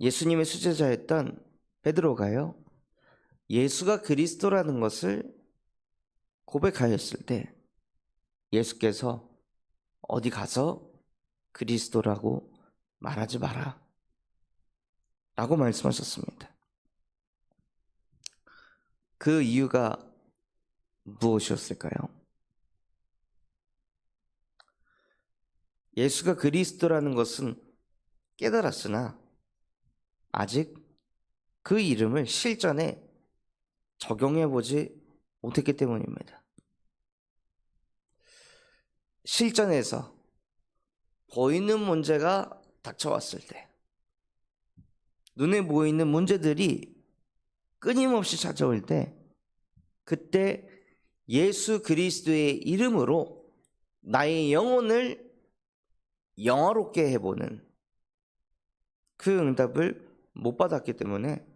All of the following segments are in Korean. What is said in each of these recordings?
예수님의 수제자였던 베드로가요. 예수가 그리스도라는 것을 고백하였을 때 예수께서 어디 가서 그리스도라고 말하지 마라. 라고 말씀하셨습니다. 그 이유가 무엇이었을까요? 예수가 그리스도라는 것은 깨달았으나 아직 그 이름을 실전에 적용해 보지 못했기 때문입니다. 실전에서 보이는 문제가 닥쳐왔을 때, 눈에 보이는 문제들이 끊임없이 찾아올 때, 그때 예수 그리스도의 이름으로 나의 영혼을 영화롭게 해보는 그 응답을 못 받았기 때문에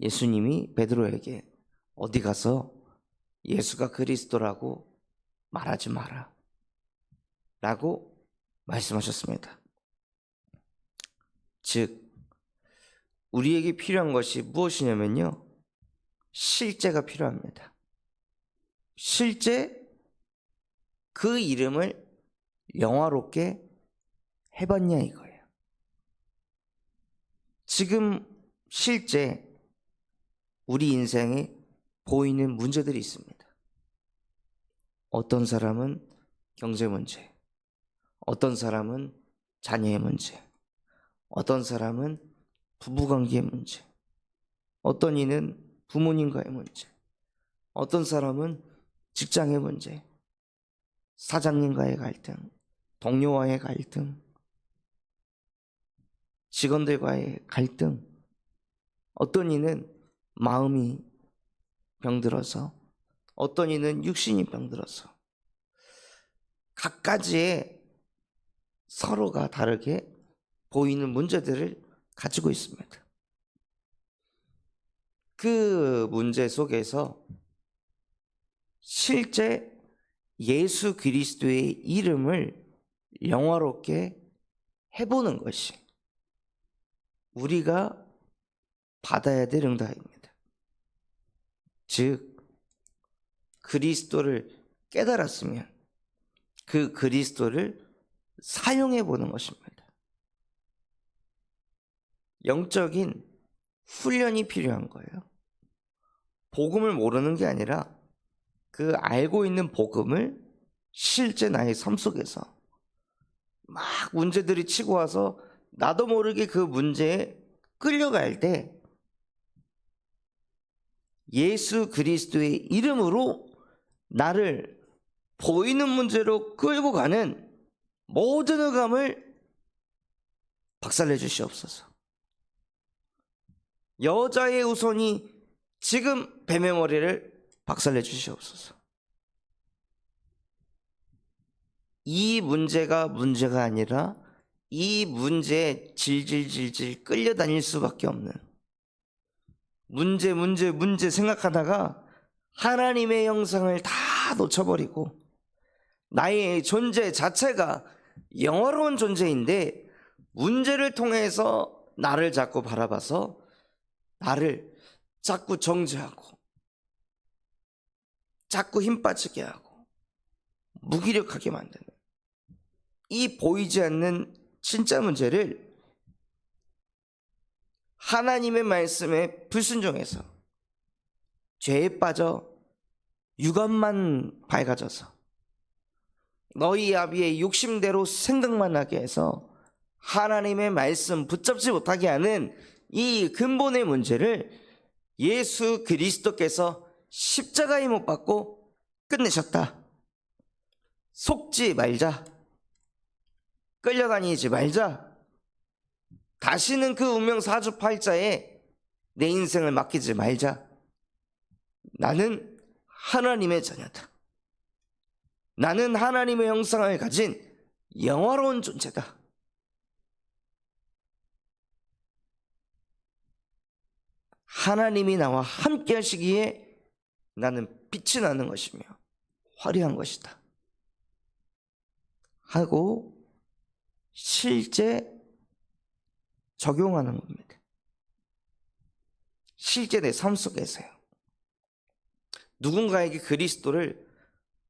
예수님이 베드로에게 어디 가서 예수가 그리스도라고 말하지 마라. 라고 말씀하셨습니다. 즉, 우리에게 필요한 것이 무엇이냐면요. 실제가 필요합니다. 실제 그 이름을 영화롭게 해봤냐 이거예요. 지금 실제 우리 인생에 보이는 문제들이 있습니다. 어떤 사람은 경제 문제, 어떤 사람은 자녀의 문제, 어떤 사람은 부부관계의 문제, 어떤 이는 부모님과의 문제, 어떤 사람은 직장의 문제, 사장님과의 갈등, 동료와의 갈등, 직원들과의 갈등, 어떤 이는 마음이 병들어서, 어떤 이는 육신이 병들어서, 각가지의 서로가 다르게 보이는 문제들을 가지고 있습니다. 그 문제 속에서 실제 예수 그리스도의 이름을 영화롭게 해보는 것이 우리가 받아야 될 응답입니다. 즉, 그리스도를 깨달았으면 그 그리스도를 사용해 보는 것입니다. 영적인 훈련이 필요한 거예요. 복음을 모르는 게 아니라 그 알고 있는 복음을 실제 나의 삶 속에서 막 문제들이 치고 와서 나도 모르게 그 문제에 끌려갈 때 예수 그리스도의 이름으로 나를 보이는 문제로 끌고 가는 모든 의감을 박살내 주시옵소서. 여자의 우선이 지금 뱀의 머리를 박살내 주시옵소서. 이 문제가 문제가 아니라 이 문제에 질질질질 끌려다닐 수밖에 없는. 문제, 문제, 문제 생각하다가 하나님의 영상을 다 놓쳐버리고 나의 존재 자체가 영화로운 존재인데 문제를 통해서 나를 자꾸 바라봐서 나를 자꾸 정죄하고 자꾸 힘 빠지게 하고 무기력하게 만드는 이 보이지 않는 진짜 문제를 하나님의 말씀에 불순종해서 죄에 빠져 육안만 밝아져서 너희 아비의 욕심대로 생각만 하게 해서 하나님의 말씀 붙잡지 못하게 하는 이 근본의 문제를 예수 그리스도께서 십자가에 못 박고 끝내셨다. 속지 말자. 끌려다니지 말자. 다시는 그 운명 사주팔자에 내 인생을 맡기지 말자. 나는 하나님의 자녀다. 나는 하나님의 형상을 가진 영화로운 존재다. 하나님이 나와 함께 하시기에 나는 빛이 나는 것이며 화려한 것이다. 하고 실제 적용하는 겁니다. 실제 내 삶 속에서요. 누군가에게 그리스도를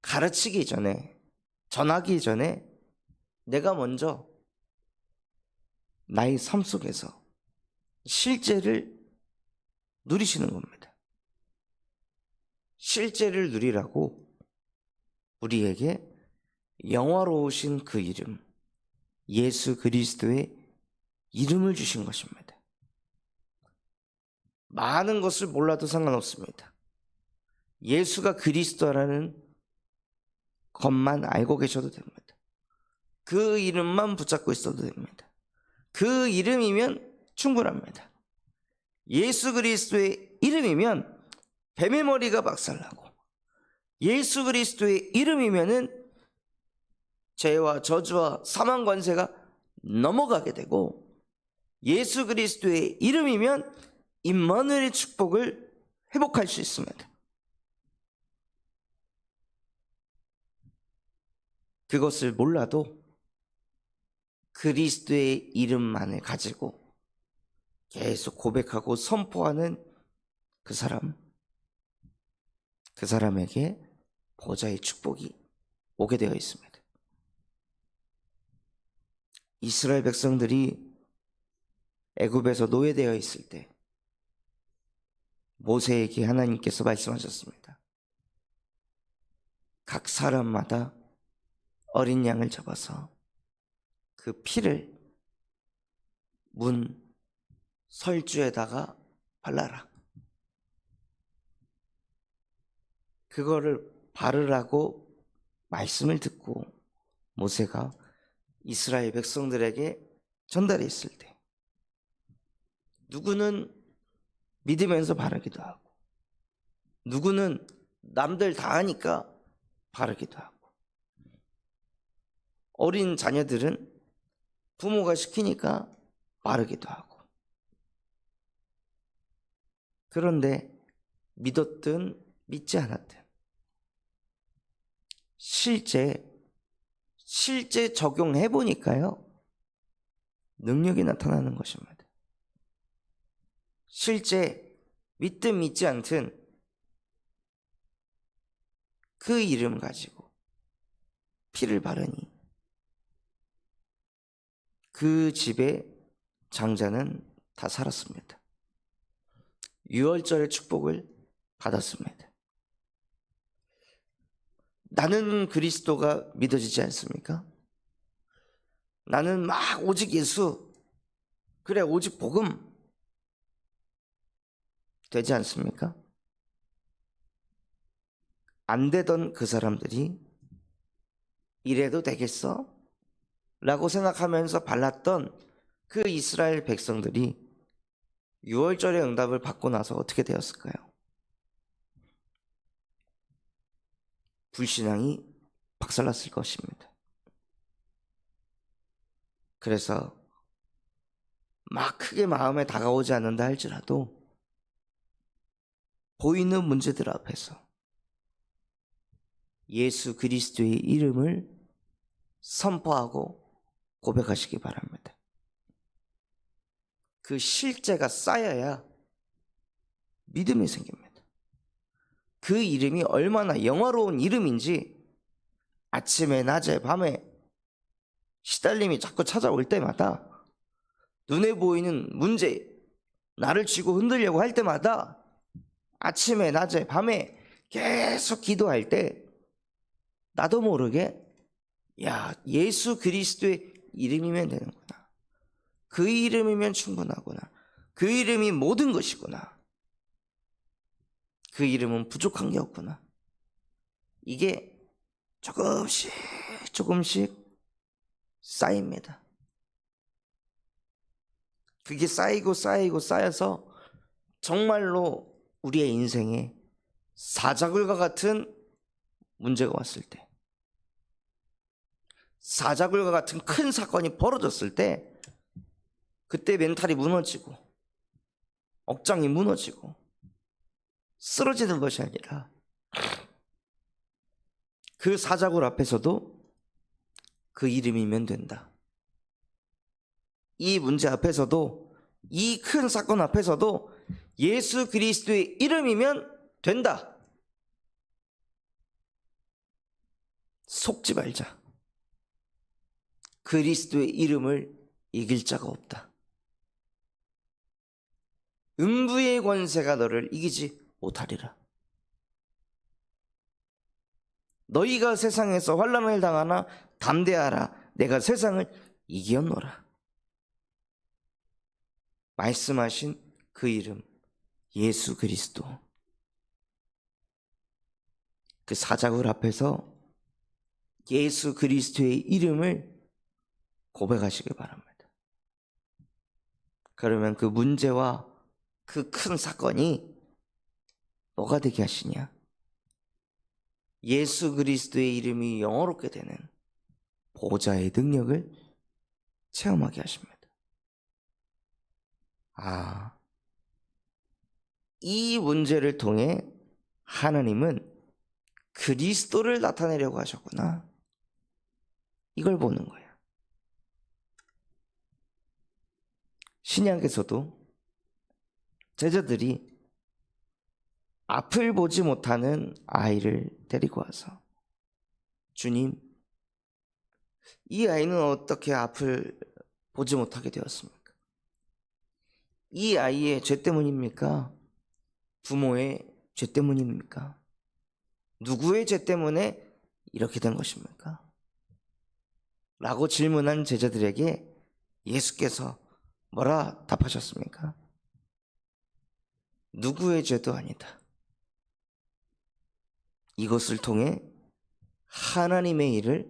가르치기 전에, 전하기 전에 내가 먼저 나의 삶 속에서 실제를 누리시는 겁니다. 실제를 누리라고 우리에게 영화로우신 그 이름, 예수 그리스도의 이름을 주신 것입니다. 많은 것을 몰라도 상관없습니다. 예수가 그리스도라는 것만 알고 계셔도 됩니다. 그 이름만 붙잡고 있어도 됩니다. 그 이름이면 충분합니다. 예수 그리스도의 이름이면 뱀의 머리가 박살나고 예수 그리스도의 이름이면은 죄와 저주와 사망 관세가 넘어가게 되고 예수 그리스도의 이름이면 임마누엘의 축복을 회복할 수 있습니다. 그것을 몰라도 그리스도의 이름만을 가지고 계속 고백하고 선포하는 그 사람, 그 사람에게 보좌의 축복이 오게 되어 있습니다. 이스라엘 백성들이 애굽에서 노예되어 있을 때 모세에게 하나님께서 말씀하셨습니다. 각 사람마다 어린 양을 잡아서 그 피를 문 설주에다가 발라라. 그거를 바르라고 말씀을 듣고 모세가 이스라엘 백성들에게 전달했을 때 누구는 믿으면서 바르기도 하고 누구는 남들 다 하니까 바르기도 하고 어린 자녀들은 부모가 시키니까 바르기도 하고. 그런데 믿었든 믿지 않았든 실제 실제 적용해 보니까요 능력이 나타나는 것입니다. 실제 믿든 믿지 않든 그 이름 가지고 피를 바르니 그 집의 장자는 다 살았습니다. 유월절의 축복을 받았습니다. 나는 그리스도가 믿어지지 않습니까? 나는 막 오직 예수, 그래, 오직 복음 되지 않습니까? 안 되던 그 사람들이 이래도 되겠어? 라고 생각하면서 발랐던 그 이스라엘 백성들이 6월절의 응답을 받고 나서 어떻게 되었을까요? 불신앙이 박살났을 것입니다. 그래서 막 크게 마음에 다가오지 않는다 할지라도 보이는 문제들 앞에서 예수 그리스도의 이름을 선포하고 고백하시기 바랍니다. 그 실제가 쌓여야 믿음이 생깁니다. 그 이름이 얼마나 영화로운 이름인지 아침에, 낮에, 밤에 시달림이 자꾸 찾아올 때마다 눈에 보이는 문제, 나를 쥐고 흔들려고 할 때마다 아침에, 낮에, 밤에 계속 기도할 때 나도 모르게 야, 예수 그리스도의 이름이면 되는구나. 그 이름이면 충분하구나. 그 이름이 모든 것이구나. 그 이름은 부족한 게 없구나. 이게 조금씩 조금씩 쌓입니다. 그게 쌓이고 쌓이고 쌓여서 정말로 우리의 인생에 사자굴과 같은 문제가 왔을 때 사자굴과 같은 큰 사건이 벌어졌을 때 그때 멘탈이 무너지고 억장이 무너지고 쓰러지는 것이 아니라 그 사자굴 앞에서도 그 이름이면 된다. 이 문제 앞에서도 이 큰 사건 앞에서도 예수 그리스도의 이름이면 된다. 속지 말자. 그리스도의 이름을 이길 자가 없다. 음부의 권세가 너를 이기지 못하리라. 너희가 세상에서 환란을 당하나 담대하라. 내가 세상을 이기었노라. 말씀하신 그 이름 예수 그리스도. 그 사자굴 앞에서 예수 그리스도의 이름을 고백하시기 바랍니다. 그러면 그 문제와 그 큰 사건이 뭐가 되게 하시냐? 예수 그리스도의 이름이 영어롭게 되는 보좌의 능력을 체험하게 하십니다. 아, 이 문제를 통해 하나님은 그리스도를 나타내려고 하셨구나. 이걸 보는 거예요. 신약에서도 제자들이 앞을 보지 못하는 아이를 데리고 와서 주님, 이 아이는 어떻게 앞을 보지 못하게 되었습니까? 이 아이의 죄 때문입니까? 부모의 죄 때문입니까? 누구의 죄 때문에 이렇게 된 것입니까? 라고 질문한 제자들에게 예수께서 뭐라 답하셨습니까? 누구의 죄도 아니다. 이것을 통해 하나님의 일을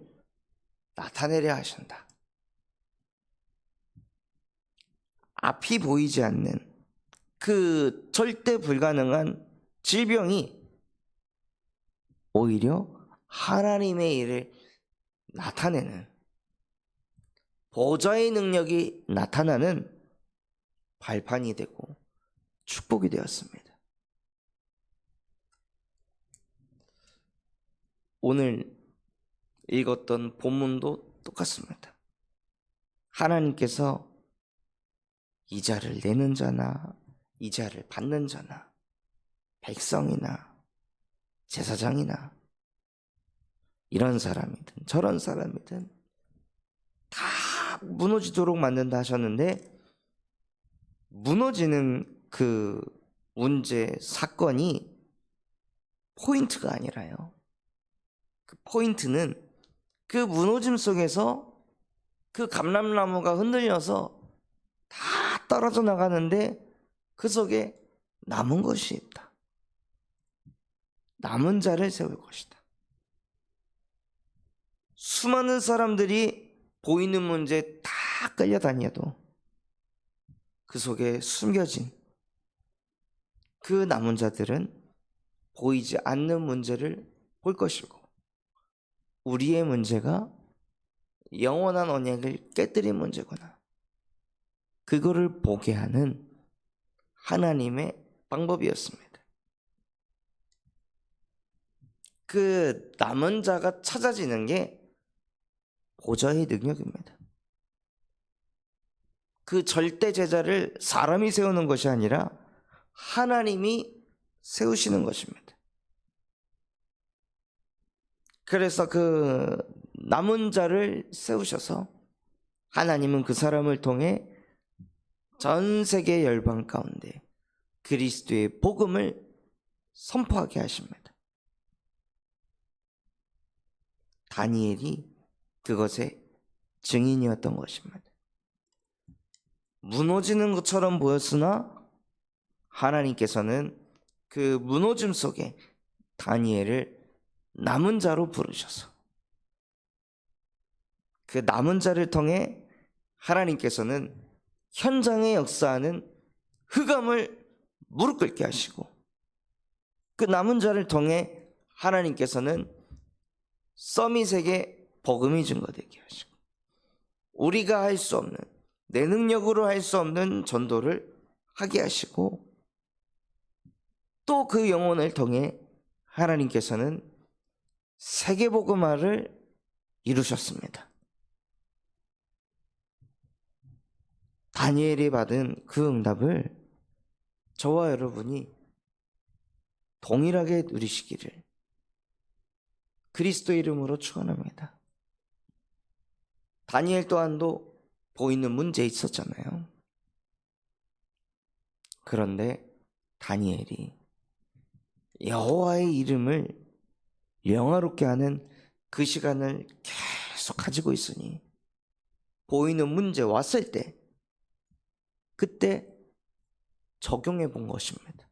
나타내려 하신다. 앞이 보이지 않는 그 절대 불가능한 질병이 오히려 하나님의 일을 나타내는 보좌의 능력이 나타나는 발판이 되고 축복이 되었습니다. 오늘 읽었던 본문도 똑같습니다. 하나님께서 이자를 내는 자나 이자를 받는 자나 백성이나 제사장이나 이런 사람이든 저런 사람이든 다 무너지도록 만든다 하셨는데 무너지는 그 문제 사건이 포인트가 아니라요. 그 포인트는 그 무너짐 속에서 그 감람나무가 흔들려서 다 떨어져 나가는데 그 속에 남은 것이 있다. 남은 자를 세울 것이다. 수많은 사람들이 보이는 문제 다 끌려다녀도 그 속에 숨겨진 그 남은 자들은 보이지 않는 문제를 볼 것이고 우리의 문제가 영원한 언약을 깨뜨린 문제구나. 그거를 보게 하는 하나님의 방법이었습니다. 그 남은 자가 찾아지는 게 보좌의 능력입니다. 그 절대 제자를 사람이 세우는 것이 아니라 하나님이 세우시는 것입니다. 그래서 그 남은 자를 세우셔서 하나님은 그 사람을 통해 전 세계 열방 가운데 그리스도의 복음을 선포하게 하십니다. 다니엘이 그것의 증인이었던 것입니다. 무너지는 것처럼 보였으나 하나님께서는 그 무너짐 속에 다니엘을 남은 자로 부르셔서. 그 남은 자를 통해 하나님께서는 현장에 역사하는 흑암을 무릎 꿇게 하시고 그 남은 자를 통해 하나님께서는 서밋에게 복음이 증거되게 하시고 우리가 할 수 없는 내 능력으로 할 수 없는 전도를 하게 하시고 또 그 영혼을 통해 하나님께서는 세계 복음화를 이루셨습니다. 다니엘이 받은 그 응답을 저와 여러분이 동일하게 누리시기를 그리스도 이름으로 축원합니다. 다니엘 또한도 보이는 문제 있었잖아요. 그런데 다니엘이 여호와의 이름을 영화롭게 하는 그 시간을 계속 가지고 있으니 보이는 문제 왔을 때 그때 적용해 본 것입니다.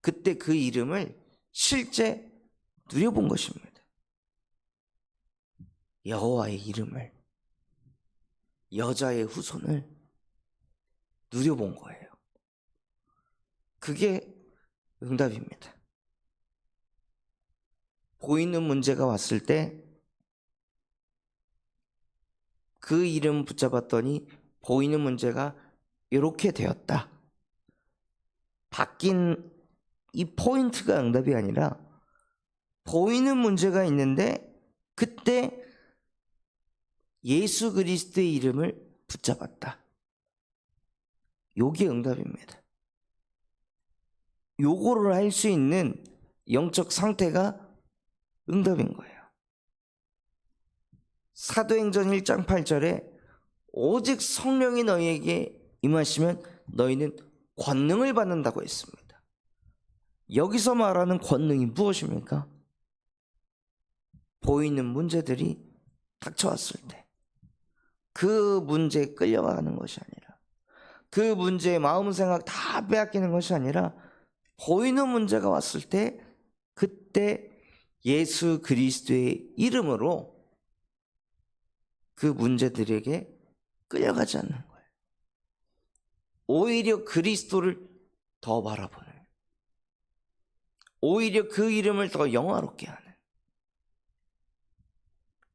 그때 그 이름을 실제 누려본 것입니다. 여호와의 이름을 여자의 후손을 누려본 거예요. 그게 응답입니다. 보이는 문제가 왔을 때 그 이름 붙잡았더니 보이는 문제가 이렇게 되었다. 바뀐 이 포인트가 응답이 아니라 보이는 문제가 있는데 그때 예수 그리스도의 이름을 붙잡았다. 요게 응답입니다. 요거를 할 수 있는 영적 상태가 응답인 거예요. 사도행전 1장 8절에 오직 성령이 너희에게 임하시면 너희는 권능을 받는다고 했습니다. 여기서 말하는 권능이 무엇입니까? 보이는 문제들이 닥쳐왔을 때 그 문제에 끌려가는 것이 아니라 그 문제의 마음 생각 다 빼앗기는 것이 아니라 보이는 문제가 왔을 때 그때 예수 그리스도의 이름으로 그 문제들에게 끌려가지 않는 거예요. 오히려 그리스도를 더 바라보는 오히려 그 이름을 더 영화롭게 하는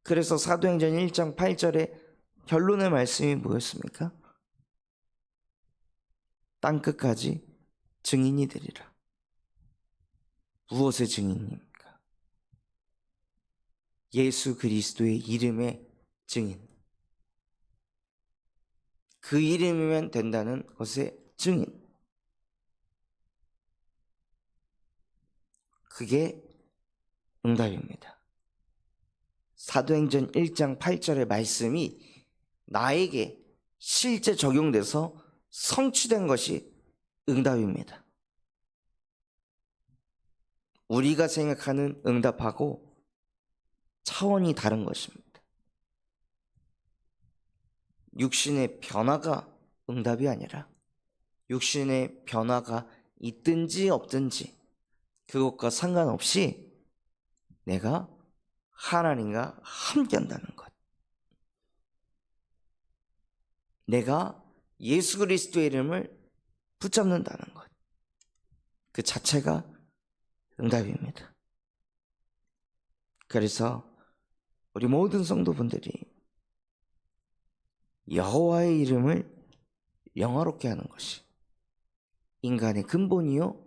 그래서 사도행전 1장 8절에 결론의 말씀이 뭐였습니까? 땅 끝까지 증인이 되리라. 무엇의 증인입니까? 예수 그리스도의 이름의 증인. 그 이름이면 된다는 것의 증인. 그게 응답입니다. 사도행전 1장 8절의 말씀이 나에게 실제 적용돼서 성취된 것이 응답입니다. 우리가 생각하는 응답하고 차원이 다른 것입니다. 육신의 변화가 응답이 아니라 육신의 변화가 있든지 없든지 그것과 상관없이 내가 하나님과 함께 한다는 것. 내가 예수 그리스도의 이름을 붙잡는다는 것. 그 자체가 응답입니다. 그래서 우리 모든 성도분들이 여호와의 이름을 영화롭게 하는 것이 인간의 근본이요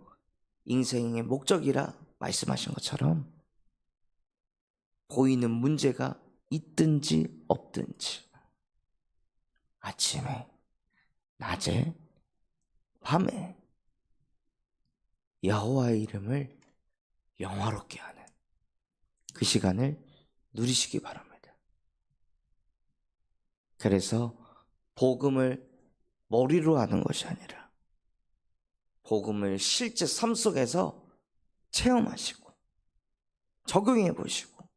인생의 목적이라 말씀하신 것처럼 보이는 문제가 있든지 없든지 아침에 낮에 밤에 여호와의 이름을 영화롭게 하는 그 시간을 누리시기 바랍니다. 그래서 복음을 머리로 하는 것이 아니라 복음을 실제 삶 속에서 체험하시고 적용해 보시고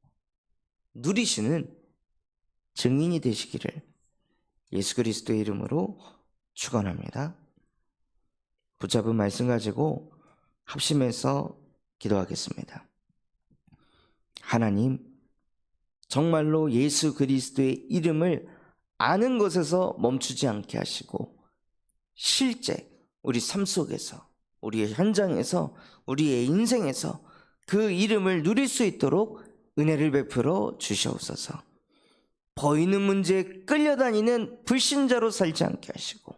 누리시는 증인이 되시기를 예수 그리스도의 이름으로 축원합니다. 붙잡은 말씀 가지고 합심해서 기도하겠습니다. 하나님, 정말로 예수 그리스도의 이름을 아는 것에서 멈추지 않게 하시고, 실제 우리 삶 속에서, 우리의 현장에서, 우리의 인생에서 그 이름을 누릴 수 있도록 은혜를 베풀어 주시옵소서. 보이는 문제에 끌려다니는 불신자로 살지 않게 하시고,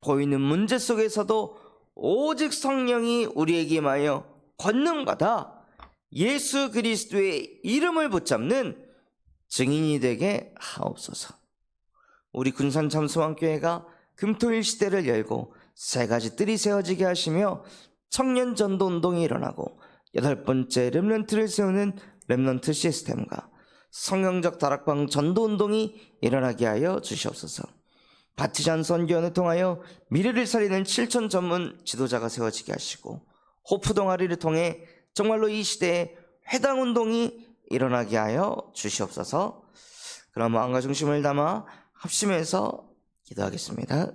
보이는 문제 속에서도 오직 성령이 우리에게 임하여 권능받아 예수 그리스도의 이름을 붙잡는 증인이 되게 하옵소서. 우리 군산 잠수왕교회가 금토일 시대를 열고 세 가지 뜰이 세워지게 하시며 청년 전도 운동이 일어나고 여덟 번째 렘넌트를 세우는 렘넌트 시스템과 성경적 다락방 전도 운동이 일어나게 하여 주시옵소서. 바티잔 선교원을 통하여 미래를 살리는 실천 전문 지도자가 세워지게 하시고 호프 동아리를 통해 정말로 이 시대에 회당 운동이 일어나게 하여 주시옵소서. 그럼 마음과 중심을 담아 합심해서 기도하겠습니다.